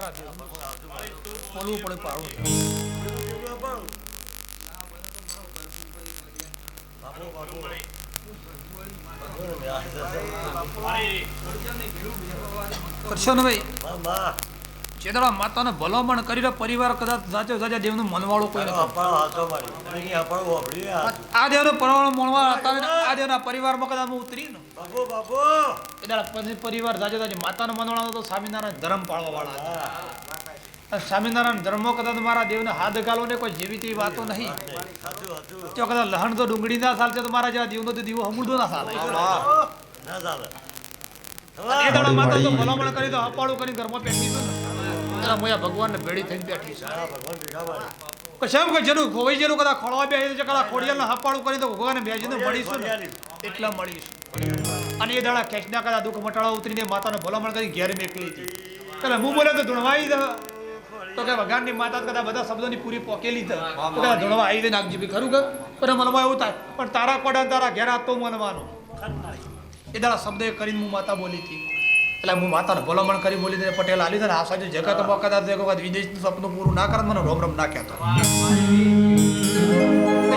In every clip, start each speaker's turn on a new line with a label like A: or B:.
A: મારા દેવ બોલવું પડે પાડવું કરશો ને ભાઈ ચેતરા માતાને ભલામણ કરીને પરિવાર કદાચ સાચો સાચા દેવનું મનવાળો કોઈ નથી. આ દેવનો પરવાળો મણવા હતા આ દેવના પરિવારમાં કદાચ હું ઉતરી ને. એ પરિવાર સાચો સાચો માતાનો મનવાળો તો સ્વામિનારાયણ ધર્મ પાળવા વાળા હતા સ્વામિનારાયણ ધર્મો કદાચ મારા દેવને હાથ ગાલો ને કોઈ જેવી તેવી વાતો નહીં. તો કદાચ લહણ તો ડુંગળી ના ચાલશે તો મારા જેવા દેવનો તો દીવો હમુડો ના ચાલે અને એ દાડા માતા તો ભલામણ કરી તો હપાળું કરી ઘરમાં બેઠી એના મોયા ભગવાનને ભેળી થઈને બેઠી છે. કે કે જેનું ખોવાઈ જેનું કદાચ ખોળવા બેસી છે હપાળું કરી તો ભગવાને બેસીને મળીશું એટલા મળીશું. અને એ દાડા ખેંચના કદાચ દુઃખ મટાળા ઉતરીને માતાને ભલામણ કરી ઘેર મેકલી હતી. એટલે હું બોલે તો ધૂણવાઈ દે. તો કે ભગવાનની માતા તો કદાચ બધા શબ્દોની પૂરી પોકેલી તો કદાચ ધૂણવા આવી દે નાખજી બી ખરું કે? પણ મનમાં એવું થાય પણ તારા કોડા તારા ઘેર આપતો મનવાનો. એ દાડા શબ્દ કરીને હું માતા બોલી હતી. એટલે હું માતાને ભલામણ કરી બોલી દે પટેલ આલી દે આ સાજુ જગત કદાચ દે વખત વિદેશનું સપનું પૂરું ના કરે મને રોમ રોમ ના કહેતો.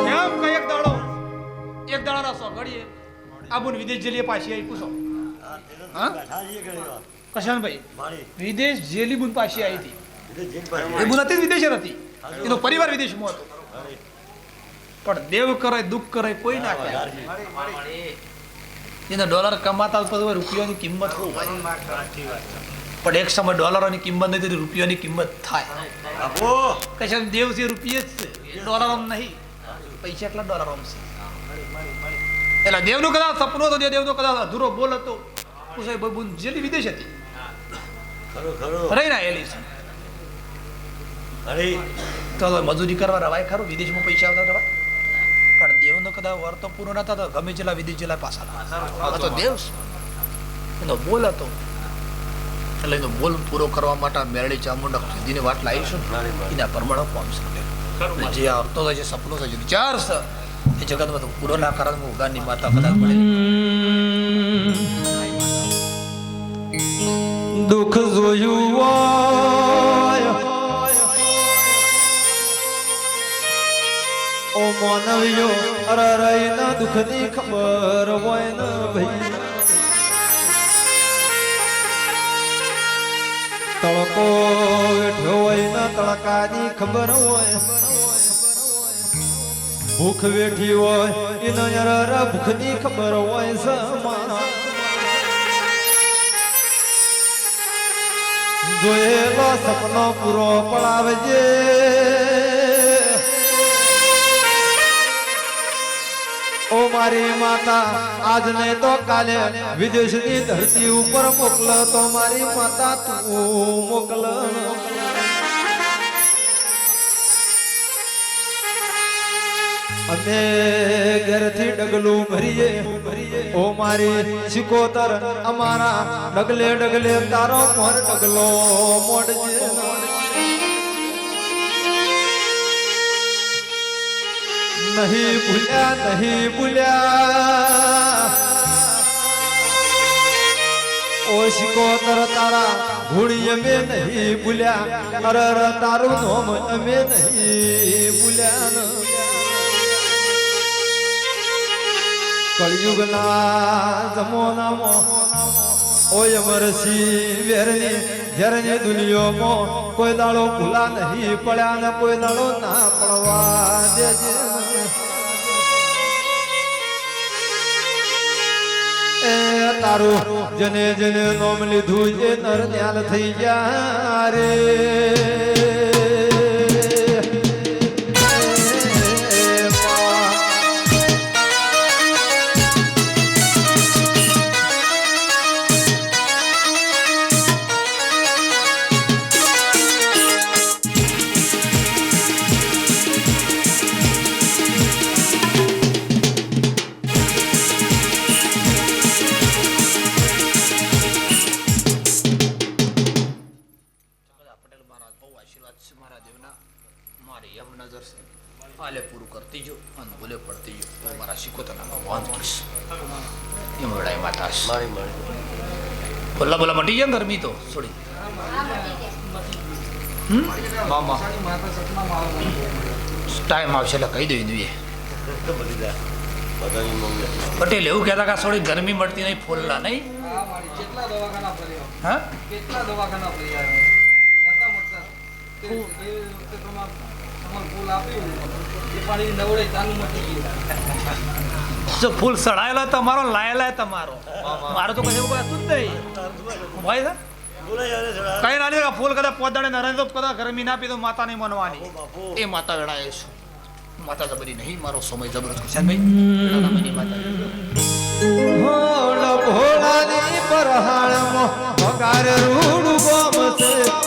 A: કેમ એક દાડો એક દાડાના સો ઘડીએ. આબુન વિદેશ જેલીએ પાછી આવી પૂછો હા? કશાન ભાઈ? વિદેશ જેલી બુન પાછી આવી હતી. એ બુન હતી વિદેશ જ હતી. એનો પરિવાર વિદેશમાં હતો. પણ દેવ કરે દુઃખ કરે કોઈ ના કરે. એને ડોલર કમાતા હોય રૂપિયાની કિંમત પણ એક સમય ડોલરોની કિંમત નથી તો રૂપિયાની કિંમત થાય. કશે દેવ છે રૂપિયે જ છે. ડોલર નહીં. પૈસા એટલા ડોલર છે. એટલે દેવનું કદાચ સપનું હતો દેવનો કદાચ અધૂરો બોલ હતો. પૂછાય બબુન બુન જેલી વિદેશ હતી? રહી ના એલી છે. તો મજૂરી કરવા રવાય ખરું? વિદેશમાં પૈસા આવતા રવાય? કદાચ વર તો પૂરો નતા તો ગમે જેલા વિધિ જેલા પાછા તો દેવ એનો બોલ હતો. એટલે એનો બોલ પૂરો કરવા માટે મેરડી ચામુંડા સુધીની વાત લાવીશું એના પ્રમાણે પહોંચશે જે આવતો થાય છે સપનું છે જે વિચાર છે એ જગતમાં તો પૂરો ના કરે ઉગાની માતા કદાચ મળે.
B: દુઃખ જોયું માનવ્યો અરે રહીના દુઃખની ખબર હોય ન ભાઈ. તળકો વેઠ્યો હોય ને તડકાની ખબર હોય. ભૂખ વેઠી હોય, એના યાર ભૂખની ખબર હોય સમા જોયેલો સપનો પૂરો પડાવજે. ઓ મારી માતા આજ ને તો કાલે વિદેશની ધરતી ઉપર મોકલ તો મારી માતા, તું મોકલ. અમે ઘરથી ડગલું ભરીએ. ઓ મારી સિકોતર, અમારા ડગલે ડગલે તારો મોર ડગલો મોડજે. નહીં ભૂલ્યા નહીં ભૂલ્યા. ઓ તર તારા ઘોડી અમે નહીં ભૂલ્યા અરે અરે તારું નોમ અમે નહીં ભૂલ્યા કળિયુગના જમોનામાં ઓય મરસી વેરની જરની દુનિયામાં કોઈ દાડો ભૂલા નહીં પડ્યા ને કોઈ દાડો ના પડવા દેજે. તારું જને જને નોમ લીધું એ નર ધ્યાન થઈ ગયા રે.
A: ટાઈમ એટલે કહી દઈ દઈએ પટેલ, એવું કહેતા કે થોડી ગરમી મળતી નહીં, ફૂલના નહીં?
C: હા?
A: જો ફૂલ સડાયેલો તમારો લાયેલા તમારો. મારો તો કશું એવું હતું જ નહીં. ભાઈ છે કઈ ના ફૂલ કદાચ પોતાને નરેન્દ્ર કદાચ ગરમી ના પી તો માતા નહીં મનવાની. એ માતા વેળાએ છે. માતા જબરી નહીં મારો સમય જબરદસ્ત છે ભાઈ માતા
B: ભોળાની પરહાળમાં ભગાર રૂડ ગોમ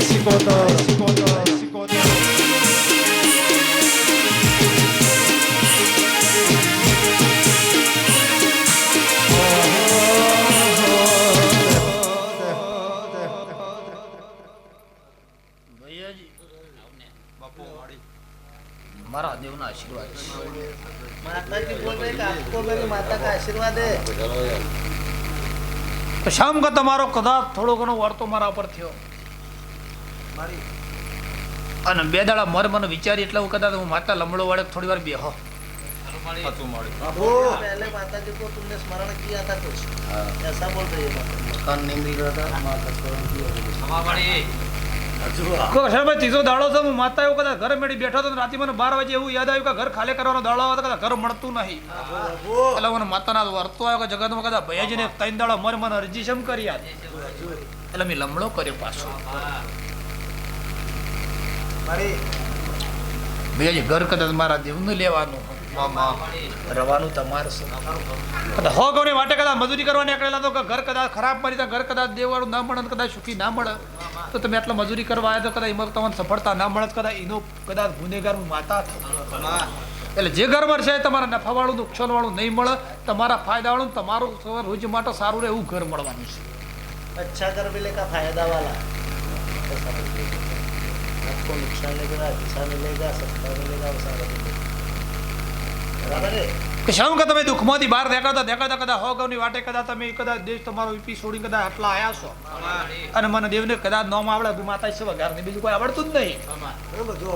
B: 仕事仕事仕事 મારા
A: દેવ ના આશીર્વાદ
D: માતાજી બોલ રહી કે માતા કા આશીર્વાદ
A: તો શામ કા તમારો કદાચ થોડો ઘણો વાર્તો મારા પર થયો. અને બે દાડા મર મને વિચારી એટલે હું કદાચ હું માતા લમડો વાળે થોડી વાર બેહો. ત્રીજો દાડો છે હું માતા એવું કદાચ ઘરે મેળી બેઠો હતો રાતે મને બાર વાગે એવું યાદ આવ્યું કે ઘર ખાલી કરવાનો દાડો હતો કદાચ ઘર મળતું નહીં. એટલે મને માતાના વર્તો આવ્યો કે જગતમાં કદાચ ભૈયાજીને ત્રણ દાડો મર મને અરજી શમ કરી યાદ એટલે મેં લમડો કર્યો પાછો. બીજા ઘર કદાચ મારા દેવનું લેવાનું રવાનું તમારું હોગવની માટે કદાચ મજૂરી કરવા નીકળેલા તો ઘર કદાચ ખરાબ મળી તો ઘર કદાચ દેવાળું ના મળે કદાચ સુખી ના મળે. તો તમે આટલા મજૂરી કરવા આવ્યા તો કદાચ તમને સફળતા ના મળે કદાચ એનો કદાચ ગુનેગાર માતા એટલે જે ઘર છે તમારા નફાવાળું નુકસાનવાળું નહીં મળે. તમારા ફાયદાવાળું તમારું રોજ માટે સારું રહે એવું ઘર મળવાનું છે.
D: અચ્છા आपको नुकसान मिलेगा अच्छा मिलेगा सस्ता मिलेगा वो सारा मिलेगा बराबर है
A: કે શું કે તમે દુઃખમાંથી બહાર દેખાતા દેખાતા કદાચ હો ગૌની વાટે કદાચ તમે કદાચ દેશ તમારો વીપી છોડી કદાચ આટલા આયા છો અને મને દેવને કદાચ નોમ આવડે હું માતા છે વગાર ને બીજું કોઈ આવડતું જ નહીં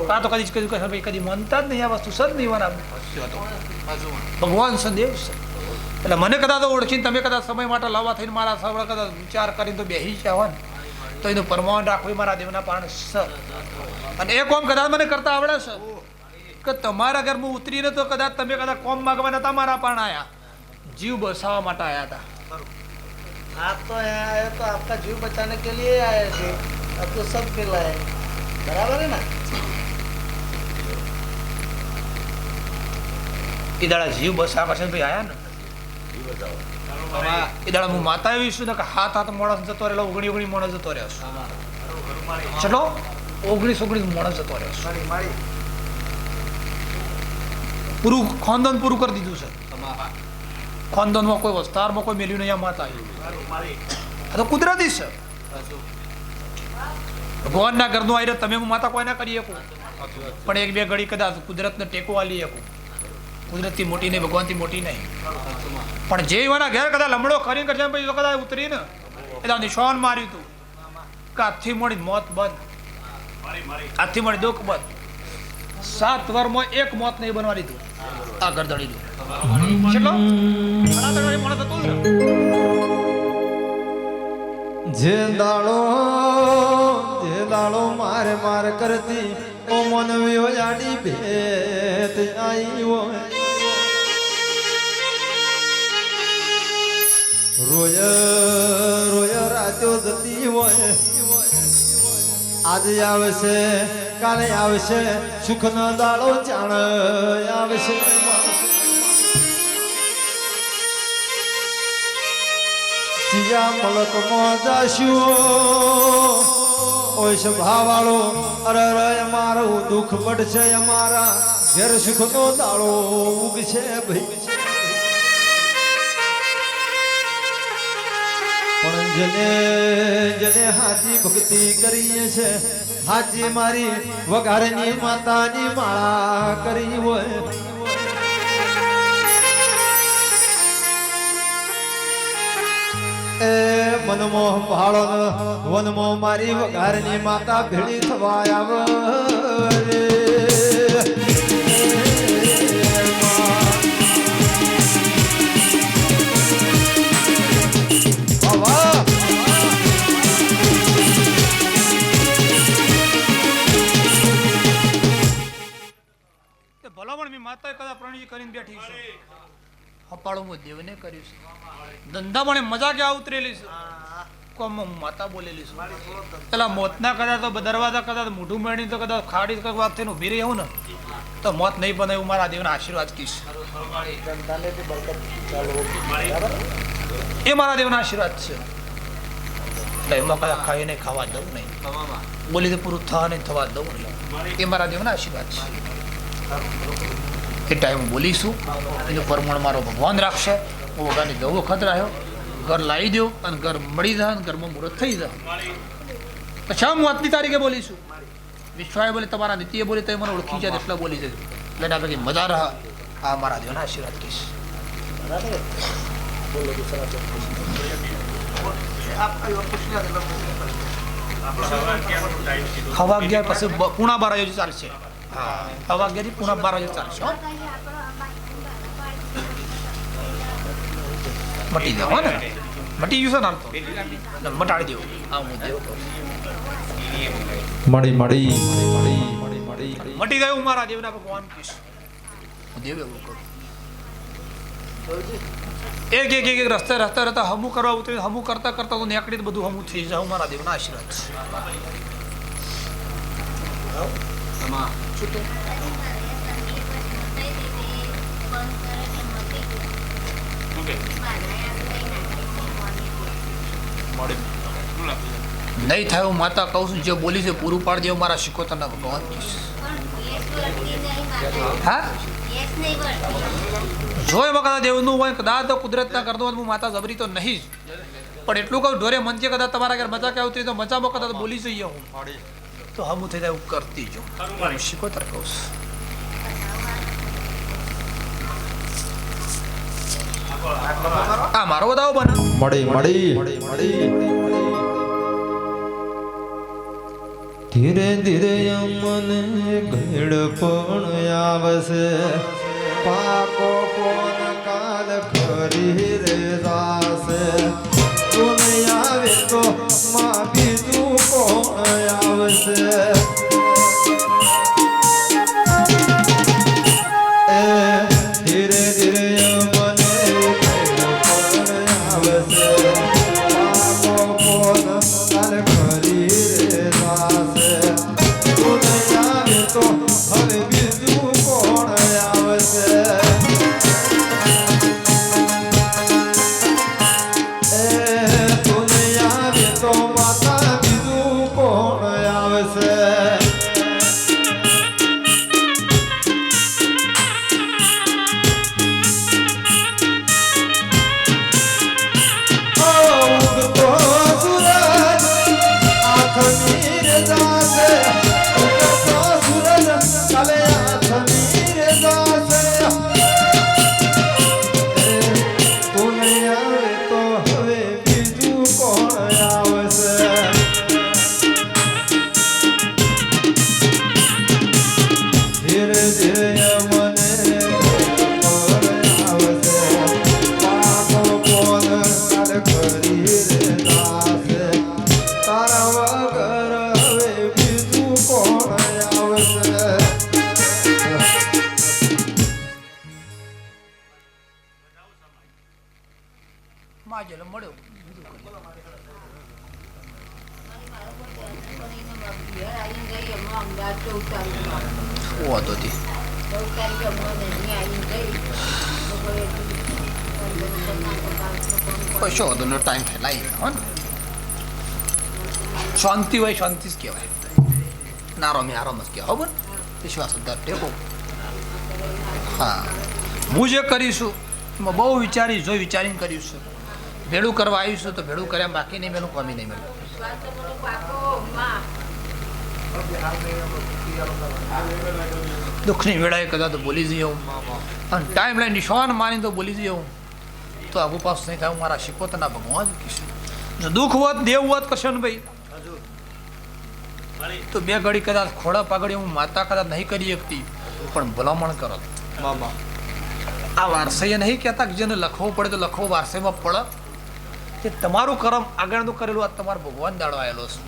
A: આ તો કદી કદી કદી ભાઈ કદી માનતા જ નહીં આ વસ્તુ સદ નહીં વાના ભગવાન છે દેવ છે એટલે મને કદાચ ઓળખીને તમે કદાચ સમય માટે લાવવા થઈને મારા સવળ કદાચ વિચાર કરીને તો બેસી જાવ ને તો એનું પરમાન રાખવું એ મારા દેવના પાણ છે અને એ કોમ કદાચ મને કરતા આવડે છે કે તમારા ઘરમાં ઉતરીને તો કદાચ તમે કદાચ કોમ માગવા નતા મારા પાણ આયા જીવ બસાવવા માટે આયા હતા
D: आप तो यहाँ आए तो आपका जीव बचाने के लिए आए थे अब तो सब मिला है बराबर है ना
A: એ દાડા જીવ બસાવવા છે ભાઈ આયા ને એ દાડા હું માતા એવી છું કે હાથ હાથ માણસ જતો રહેલો ઓગણી ઓગણી માણસ જતો રહ્યો છું. ચલો ઓગણીસ ઓગણીસ માણસ જતો રહ્યો છું. પૂરું ખાનદાન પૂરું કરી દીધું છે. ખાનદાનમાં કોઈ વસ્તારમાં કોઈ મેલ્યું નહીં આ માતા આ તો કુદરતી છે. ભગવાનના ઘરનું આવી તમે હું માતા કોઈ ના કરી શકો? પણ એક બે ઘડી કદાચ કુદરતને ટેકો આલી શકો. કુદરતથી મોટી નહીં, ભગવાનથી મોટી નહીં. પણ જે એવાના ઘેર કદાચ લમડો કરીને કરશે પછી કદાચ ઉતરીને. એટલે નિશાન માર્યું હતું કે હાથથી મળી મોત બંધ. હાથથી મળી દુઃખ બંધ. સાત વારમાં એક મોત નહીં બનવા દીધું આ કેટલો? તગડી મોણસ હતો જ
B: દાડો, જે દાડો મારે માર કરતી, ઓ મનવ્યો જાડી ભેત આઈ હોય. રોય રોય રાત્યો જતી હોય. આજે આવશે, કાલે આવશે, સુખનો દાડો જાણ આવશે. જીયા મલક જાશું ઓય ભાવાળો અરે રે મારું દુઃખ પડશે અમારા. ઘેર સુખનો દાડો ઉગશે ભાઈ. જેને, જને હાજી ભક્તિ કરીએ છે હાજી મારી વઘારની માતાની માળા કરી હોય. એ મનમો ભાળો વનમો મારી વઘારની માતા ભેળી થવા આવે
A: ભલામણ મેં માતાએ કદા પ્રણજી કરીને બેઠી છે. હપાળો હું દેવને કર્યું છે. ધંધામાં મજા ક્યાં ઉતરેલી છે. કોમ માતા બોલેલી છું. પેલા મોતના કદાચ તો દરવાજા કદાચ મોઢું મેળવી તો કદાચ ખાડી કરવા થઈને ઊભી રહી હું ને તો મોત નહીં બને એવું મારા દેવના આશીર્વાદ કહીશ એ મારા દેવના આશીર્વાદ છે. એમાં કદાચ ખાઈને ખાવા દઉં નહીં. બોલી તો પૂરું થવા નહીં થવા દઉં નહીં. એ મારા દેવના આશીર્વાદ છે. એ હું બોલીશું. એનું પરમણ મારો ભગવાન રાખશે. હું વગાની ગૌ વખત રહ્યો ઘર લાવી દો અને ઘર મળી જાય અને ઘરમાં મુહૂર્ત થઈ જાય. પછી હું આજની તારીખે બોલીશું? વિશ્વાએ બોલે, તમારા નીતિએ બોલે તો મને ઓળખી જાય એટલા બોલી જશે એટલે ના કઈ મજા રહા. આ મારા દેવના આશીર્વાદ કહીશ. હવા અગિયાર પછી પૂણા બાર આવ્યો ચાલશે. હવા અગિયારથી પૂણા બાર વાગે મટી જાવ હો ને મટી છે ને તો મટાડી
B: મળી મળી
A: મટી ગયું મારા દેવના ભગવાન એક એક એક રસ્તે રસ્તે રસ્તે હમું કરવા ઉતરી હમું કરતા કરતા તો નીકળી તો બધું હમું થઈ જાય મારા દેવના આશીર્વાદ. છે નહીં થાય હું માતા કહું છું જે બોલી છે પૂરું પાડી દેવું મારા શિકોતરના ભગવાન હા? જો એમાં કદાચ દેવનું હોય કદાચ તો કુદરતના કરતો હોય તો હું માતા જબરી તો નહીં જ. પણ એટલું કહું ઢોરે મંચે કદાચ તમારા ઘરે મજા કે આવતી તો મજામાં કદાચ બોલી જઈએ હું. તો હમું થઈ જાય એવું કરતી જો હું શિકોતર કહું છું. આ મારો બતાવો બને.
B: મળી મળી. મળી ધીરે ધીરે મને ઘેડ પણ આવશે. પાકો કોન કાલ ખરી રે દાસ તું આવે તો માં આવશે
A: હોય શાંતિ જ કહેવાય. નારામે આરામ જ કહેવાય. બરાબર વિશ્વાસ ટેકો હા. હું જે કરીશું, એમાં બહુ વિચારી જોઈ વિચારીને કરીશું. ભેળું કરવા આવીશું તો ભેળું કર્યા બાકી નહીં મેલું, કમી નહીં મેલું. દુઃખની વેળાએ કદાચ બોલી જઈએ હું. અને ટાઈમ લાઈન નિશાન માની તો બોલી જઈએ હું. તો આગુ પાસ નહીં થાય મારા શિકોતના ભગવાન કહીશું. જો દુઃખ હોત, દેવ હોત કરશનભાઈ તો બે ઘડી કદાચ ખોડા પાઘડી હું માતા કદાચ નહીં કરી શકતી પણ ભલામણ કરો. આ વારસૈયા નહીં કહેતા કે જેને લખવું પડે તો લખવો વારસાઈમાં પડે. કે તમારું કરમ આગળનું કરેલું આ તમારો ભગવાન દાડો આવેલો છે.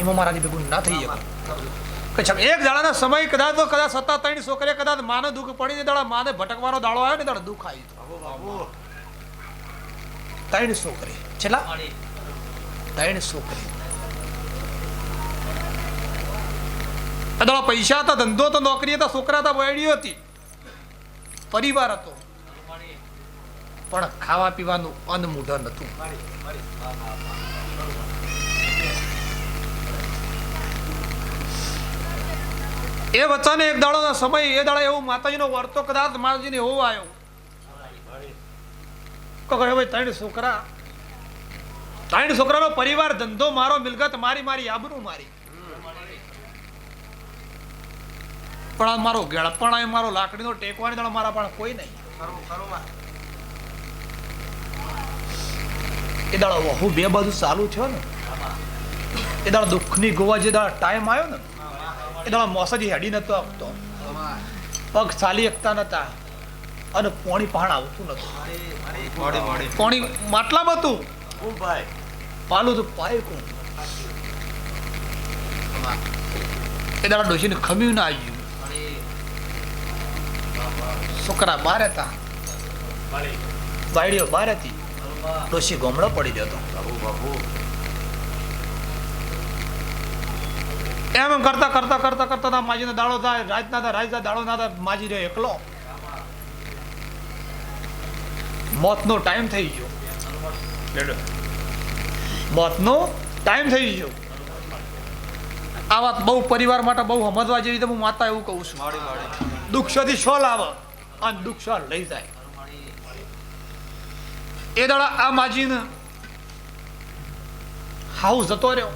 A: એમાં મારાથી ભેગું ના થઈ શકે. એક દાડાના સમય કદાચ તો કદાચ સત્તા ત્રણ છોકરીએ કદાચ માને દુઃખ પડી ને દાડા માને ભટકવાનો દાડો આવ્યો ને દાડા દુઃખ આવ્યું ત્રણ છોકરી. છેલ્લા? ત્રણ છોકરી. દાડા પૈસા હતા ધંધો તો નોકરી હતા છોકરા હતા વાયડીઓ હતી. પરિવાર હતો. પણ ખાવા પીવાનું અન્નમૂઢ હતું એ વચ્ચાને એક દાડોનો સમય, એ દાડા એવું માતાજીનો વર્તો કદાચ માતાજીને એવો આવ્યો. કહે, ભાઈ, ત્રણ છોકરા, ત્રણ છોકરાનો પરિવાર ધંધો મારો મિલકત મારી મારી આબરૂ મારી. પણ મારો ગેળપણ મારો લાકડીનો ટેકવાની દાડો મારા પણ કોઈ નહીં. એ દાડો વહુ બે બાજુ ચાલુ થયો ને એ દાડો દુઃખની ગોવા જે દાડો ટાઈમ આવ્યો ને એ દાડો મોસાજી હેડી નતો આપતો પગ ચાલી શકતા નતા અને પોણી પહાણ આવતું નતું. પોણી માટલામાં હતું. પાલું તો પાય કોણ? એ દાડા ડોશીને ખમ્યું ના આવ્યું. છોકરા બાર હતા. બાયડીઓ બાર હતી. ડોશી ગોમડો પડી જતો. એમ એમ કરતા કરતા કરતા કરતા ના માજીનો દાડો થાય, રાતના થાય રાજ દાડો ના થાય, માજી રહ્યો એકલો. મોતનો ટાઈમ થઈ ગયો. મોતનો ટાઈમ થઈ ગયો. આ વાત બહુ પરિવાર માટે બહુ સમજવા જેવી તો હું માતા એવું કહું છું. દુઃખથી શોલ લાવે. અને દુઃખ લઈ જાય. એ દાડા આ માજીને હાઉ જતો રહ્યો.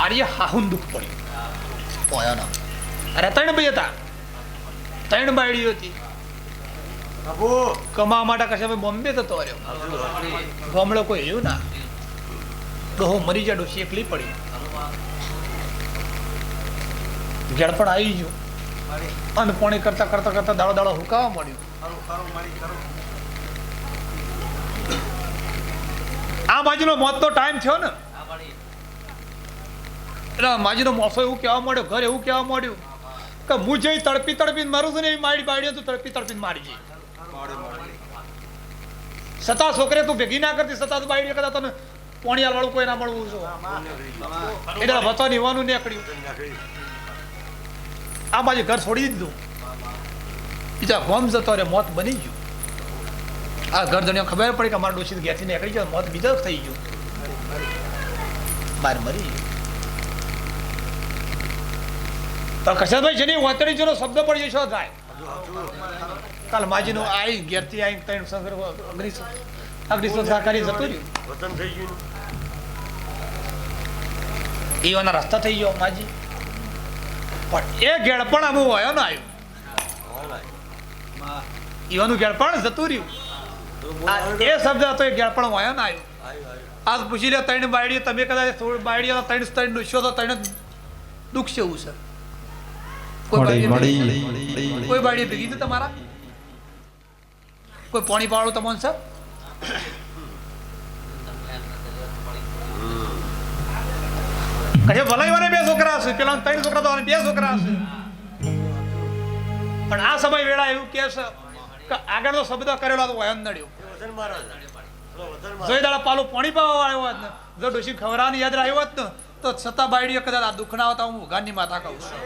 A: આર્ય હાહુન દુઃખ પડ્યું. અરે ત્રણ ભાઈ હતા. ત્રણ બાયડીઓ હતી. કમાવા માટે કશે ભાઈ બોમ્બે જતો રહ્યો. ગામડો કોઈ રહ્યું ના. ડોહો મરી જાય ડોસી એકલી પડી. ગેળપણ આવી ગયું. અને પોણી કરતા કરતા કરતા દાડો દાડો હુકાવા મળ્યું આ બાજુનો મોતનો ટાઈમ થયો ને. એટલે માજીનો મોસો એવું કહેવા મળ્યો ઘર એવું કહેવા માંડ્યું કે હું જે તડપી તડપીને મારું છું ને એવી મારી બાળીઓ તું તડપી તડપીને મારી જઈ સતા છોકરે તું ભેગી ના કરતી સતા બાયડી કદાચ તને પોણિયાલ વાળું કોઈ ના મળવું છું. એટલે એવાનું નીકળ્યું. આ બાજુ ઘર છોડી દીધું. બીજા હોમ જતો રે મોત બની ગયું. આ ઘર જણ્યો ખબર પડી કે અમારા ડોસી ઘેરથી નીકળી ગયો મોત બીજો થઈ ગયું. બાર મરી ગયું. તો કશાભાઈ જેની શબ્દ પણ જશો થાય? કાલ માજીનું આઈ ઘેરથી આઈ ત્રણ સંગ્રહ અગ્નિ અગ્નિ સંસ્કારી જતું રહ્યું. એવાના રસ્તા થઈ ગયો માજી. પણ એ ગેળપણ આમ આવ્યો ને આવ્યું ઈવાનું ગેળપણ જતું રહ્યું. એ શબ્દ હતો એ ગેળપણ વાયો ને આવ્યું આજ પૂછી લે ત્રણ બાયડી તમે કદાચ થોડી બાયડી ત્રણ ત્રણ ડૂસ્યો તો ત્રણ દુઃખ છે એવું છે. કોઈ બાયડી ભેગી છે તમારા? કોઈ પાણી પાડું તમને છે? કહે ભલે મને બે છોકરા હશે. પેલા ત્રણ છોકરા તો બે છોકરા હશે. પણ આ સમય વેળા એવું કે છે કે આગળનો શબ્દ કરેલો તો વયન નડ્યો. જોઈ દાડા પાલું પાણી પાવા આવ્યો હોત ને, જો ડોશી ખવરાની યાદ રહ્યો હોત ને, તો છતાં બાયડીઓ કદાચ આ દુઃખ ના આવતા હું ગાની માતા કહું છું.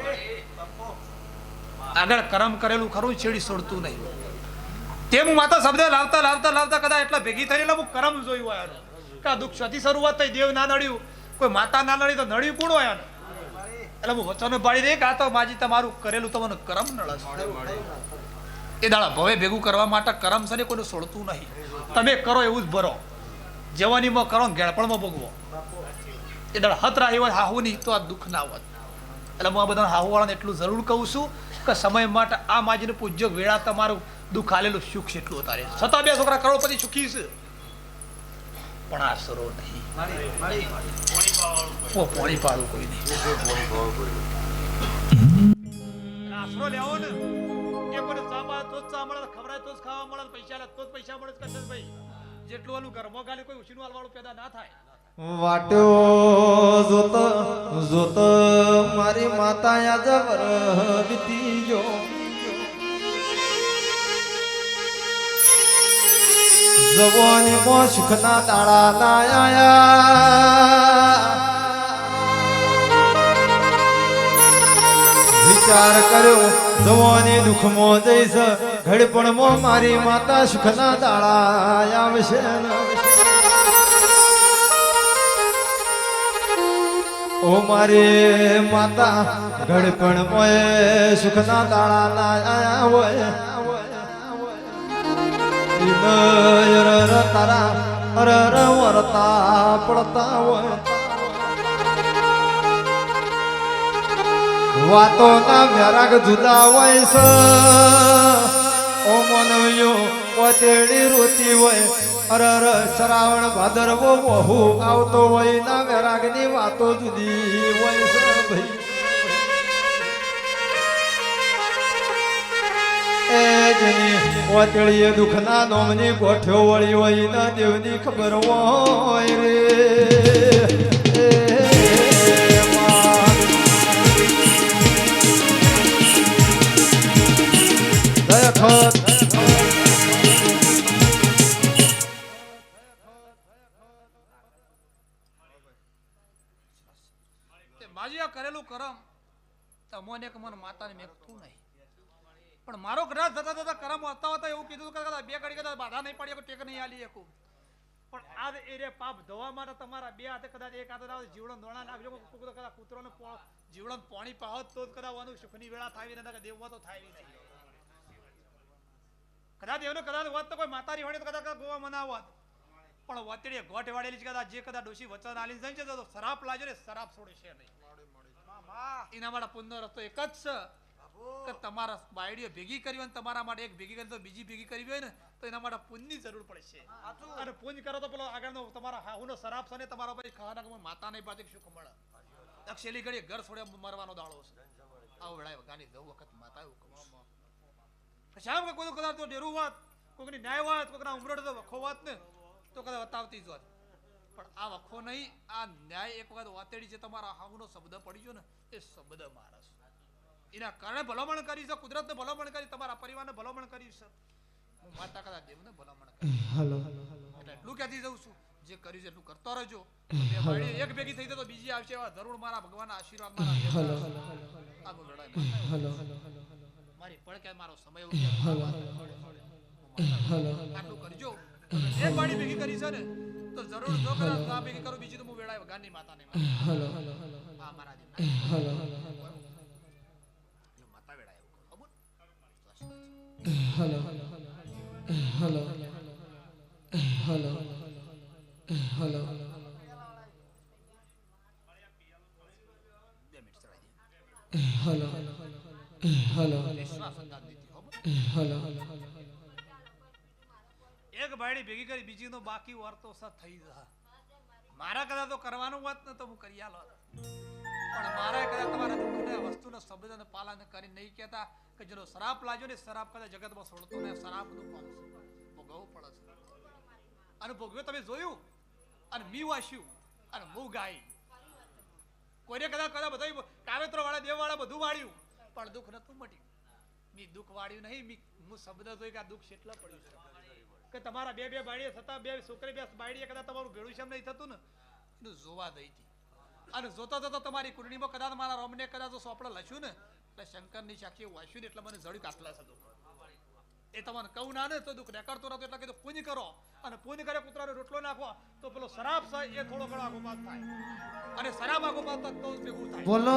A: આગળ કરમ કરેલું ખરું, છેડી છોડતું નહીં. તે હું માતા શબ્દ લાવતા લાવતા લાવતા કદાચ એટલા ભેગી થયેલા, હું કરમ જોયું આ દુઃખ શોથી શરૂઆત થઈ, દેવ ના નડ્યું. કોઈ માતા ના નળી તો નળી કોણ હોય ને એટલે હું વચન પાડી દે કે આ તો માજી તમારું કરેલું તમને કરમ નળ એ દાડા ભવે ભેગું કરવા માટે કરમ છે ને કોઈને સોડતું નહીં. તમે કરો એવું જ ભરો. જવાનીમાં કરો ગેળપણમાં ભોગવો. એ દાડા હત રાહી હોય, હાહુ નહીં, તો આ દુઃખ ના હોત. એટલે હું આ બધા હાહુવાળાને એટલું જરૂર કહું છું કે સમય માટે આ માજીનું પૂજ્ય વેળા તમારું દુઃખ આલેલું સુખ એટલું વધારે. છતાં બે છોકરા કરોડપતિ સુખી છે. પણ આ નહીં. પોણી પાડું કોઈ નહીં. આશરો લેવો ને એ કોઈને ચા તો જ ખવડાય તો ખાવા મળે પૈસા લે તો જ પૈસા મળે કશે ભાઈ જેટલું ઓલું ઘરમાં ગાલે કોઈ ઉછીનું હાલવાળું પેદા ના થાય.
B: વાટ્યો જોત જોત મારી માતા યાદવર વીતી બીતી જવાની મો સુખના દાડા ના આયા વિચાર કર્યો, જવાની દુઃખમાં જઈશ ઘડપણમાં મારી માતા સુખના દાડા આવશે ઓ મારી માતા ઘડપણ મોએ સુખના દાડા ના આયા હોય. નયર તારા વરતા પડતા હોય વાતો ના વ્યારાગ જુદા હોય સ ઓ મનવ્યો પતેડી રોતી હોય અર અર શ્રાવણ ભાદરવો વહુ આવતો હોય ના વ્યારાગની વાતો જુદી હોય સ ભાઈ એ જેની દુઃખના નોમની ગોઠ્યો વળી હોય ના દેવની ખબર હોય રે. માં.
A: માજી આ કરેલું કરમ, તમોને કે મને માતાને મેકતું નહીં. પણ મારો કદાચ થતા થતા કરમ હતા હતા એવું કીધું કે બે ઘડી કદાચ બાધા નહીં પડી ટેક નહીં આલી એકું. પણ આ એ રે પાપ ધોવા માટે તમારા બે હાથે કદાચ એક હાથે આવે જીવડો દોણા નાખજો કદાચ કૂતરોને જીવડન જીવડોને પાણી પાહો તો કદાચ વાનું સુખની વેળા થાય ને દેવમાં તો થાય નહીં. કદાચ એવને કદાચ હોત તો કોઈ માતારી હોય તો કદાચ ગોવા મનાવત. પણ વતડીએ ગોઠ વાળેલી છે કદાચ જે કદાચ ડોશી વચન આલી જાય છે તો શરાપ લાજો ને શરાપ છોડે છે નહીં. એના માટે પુણ્યનો રસ્તો એક જ છે. કે તમારા બાયડીઓ ભેગી કરી હોય ને તમારા માટે એક ભેગી કરી તો બીજી ભેગી કરવી હોય ને તો એના માટે પૂંજની જરૂર પડશે. અને પૂંજ કરો તો પેલો આગળનો તમારા હાહુનો શરાબ છે ને તમારા પછી ખાવાના માતા નહીં પાછી શું કમળ અક્ષેલી ઘડી ઘર છોડ્યા મરવાનો દાડો છે. આવો વેળાએ ગાની દઉં વખત માતા એવું કહું છું. આમ કે કોઈ કદાચ તો ડેરું વાત કોઈકની ન્યાય વાત કોઈકના ઉમરોડ તો વખો વાત ને તો કદાચ વતાવતી જ વાત પણ આ વખો નહીં આ ન્યાય એક વખત વાતેડી જે તમારા હાહુનો શબ્દ પડી ગયો ને એ શબ્દ મારસ એના કારણે ભલામણ કરી છે કુદરતને ભલામણ કરી તમારા પરિવારને ભલામણ કરી છે. હું માતા કદા દેવને ભલામણ કરી.
B: હલો.
A: એટલે એટલું કહેતી જઉં છું? જે કર્યું છે એટલું કરતો રહેજો. એક ભેગી થઈ તો બીજી આવશે એવા જરૂર મારા ભગવાનના આશીર્વાદ મારા. આગળ નહીં મારી પડકે મારો સમય. આટલું કરજો. એ પાણી ભેગી કરી છે ને તો જરૂર જો કરો તો આ ભેગી કરું બીજી તો હું વેળાએ ગાંધી માતાને માનું. હા મારા જેમ ના. Hello hello hello hello hello hello ખબર? એક બાયડી ભેગી કરી બીજી નો બાકી વાર તો સત થઈ જશે. મારા કદાચ તો કરવાનું હોત ને તો હું કરી આલો પણ મારા કદાચ તમારા દુઃખને વસ્તુને શબ્દને પાલન કરી નહીં કહેતા કે જેનો શરાપ લાગ્યો ને શરાપ કદાચ જગતમાં છોડતો ને શરાપનું ભોગવવું પડે છે. અને ભોગવ્યો તમે જોયું? અને મી વાસ્યું અને હું ગાઈ કોઈને કદાચ કદાચ બધા કાવેત્રો વાળા દેવ વાળા બધું વાળ્યું. પણ દુઃખ નતું મટ્યું. મી દુઃખ વાળ્યું નહીં, મી હું શબ્દ જોઈ કે આ દુઃખ કેટલા પડ્યું છે. કે તમારા બે બે બાળીએ થતા બે છોકરી બે બાળીએ કદાચ તમારું ભેળું છે એમ નહીં થતું ને? એનું જોવા દઈ હતી. અને જોતા જોતા તમારી કુંડળીમાં કદાચ મારા રોમને કદાચ સોપડા લખ્યું ને, એટલે શંકરની સાક્ષી વાંચ્યું ને એટલે મને જડ્યું કાટલા થતું એ તમને કહું ના ને, તો દુઃખ રેકડતો નતો એટલે કીધું પૂજ કરો. અને પૂજ કરે કૂતરાને રોટલો નાખો, તો પેલો શરાબ છે એ થોડો ઘણો આગોપાત થાય. અને શરાબ આગોપાત તો ભેગું થાય.
B: બોલો.